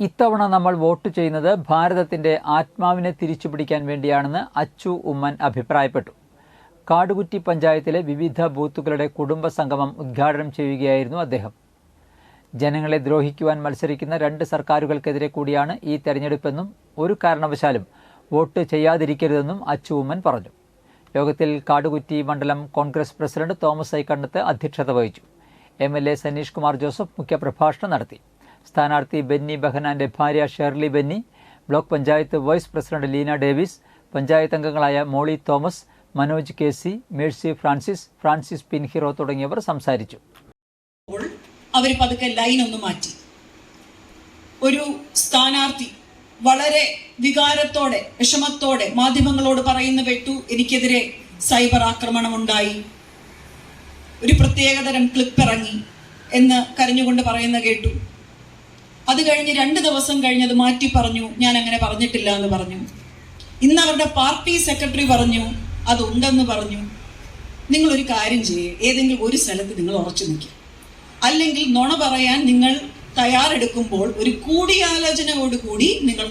ഇത്തവണ നമ്മൾ വോട്ട് ചെയ്യുന്നത് ഭാരതത്തിന്റെ ആത്മാവിനെ തിരിച്ചുപിടിക്കാൻ വേണ്ടിയാണെന്ന് അച്ചു ഉമ്മൻ അഭിപ്രായപ്പെട്ടു. കാടുകുറ്റി പഞ്ചായത്തിലെ വിവിധ ബൂത്തുകളുടെ കുടുംബ സംഗമം ഉദ്ഘാടനം ചെയ്യുകയായിരുന്നു അദ്ദേഹം. ജനങ്ങളെ ദ്രോഹിക്കുവാൻ മത്സരിക്കുന്ന രണ്ട് സർക്കാരുകൾക്കെതിരെ കൂടിയാണ് ഈ തെരഞ്ഞെടുപ്പെന്നും ഒരു കാരണവശാലും വോട്ട് ചെയ്യാതിരിക്കരുതെന്നും അച്ചു ഉമ്മൻ പറഞ്ഞു. യോഗത്തിൽ കാടുകുറ്റി മണ്ഡലം കോൺഗ്രസ് പ്രസിഡന്റ് തോമസ് ഐക്കണ്ണത്ത് അധ്യക്ഷത വഹിച്ചു. M L A Saneesh Kumar Joseph മുഖ്യപ്രഭാഷണം നടത്തി. സ്ഥാനാർത്ഥി ബെന്നി ബെഹനാന്റെ ഭാര്യ Shirley Benny block panchayat vice president Leena Davis panchayat അംഗങ്ങളായ മോളി തോമസ് മനോജ് കെ സി മേഴ്സി ഫ്രാൻസിസ് ഫ്രാൻസിസ് പിൻഹിറോ തുടങ്ങിയവർ സംസാരിച്ചു. അവർ പതുക്കെ ലൈൻ ഒന്ന് മാറ്റി. ഒരു സ്ഥാനാർത്ഥി വളരെ വികാരത്തോടെ വിഷമത്തോടെ മാധ്യമങ്ങളോട് പറയുന്ന വെട്ടു എനിക്കെതിരെ സൈബർ ആക്രമണം ഉണ്ടായി ഒരു പ്രത്യേകതരം ക്ലിപ്പ് ഇറങ്ങി എന്ന് കരഞ്ഞുകൊണ്ട് പറയുന്ന കേട്ടു. അത് കഴിഞ്ഞ് രണ്ട് ദിവസം കഴിഞ്ഞത് മാറ്റി പറഞ്ഞു ഞാൻ അങ്ങനെ പറഞ്ഞിട്ടില്ല എന്ന് പറഞ്ഞു. ഇന്ന് അവരുടെ പാർട്ടി സെക്രട്ടറി പറഞ്ഞു അതുണ്ടെന്ന് പറഞ്ഞു. നിങ്ങൾ ഒരു കാര്യം ചെയ്യുക ഏതെങ്കിലും ഒരു സ്ഥലത്ത് നിങ്ങൾ ഉറച്ചു നിൽക്കുക അല്ലെങ്കിൽ നുണ പറയാൻ നിങ്ങൾ തയ്യാറെടുക്കുമ്പോൾ ഒരു കൂടിയാലോചനയോടുകൂടി നിങ്ങൾ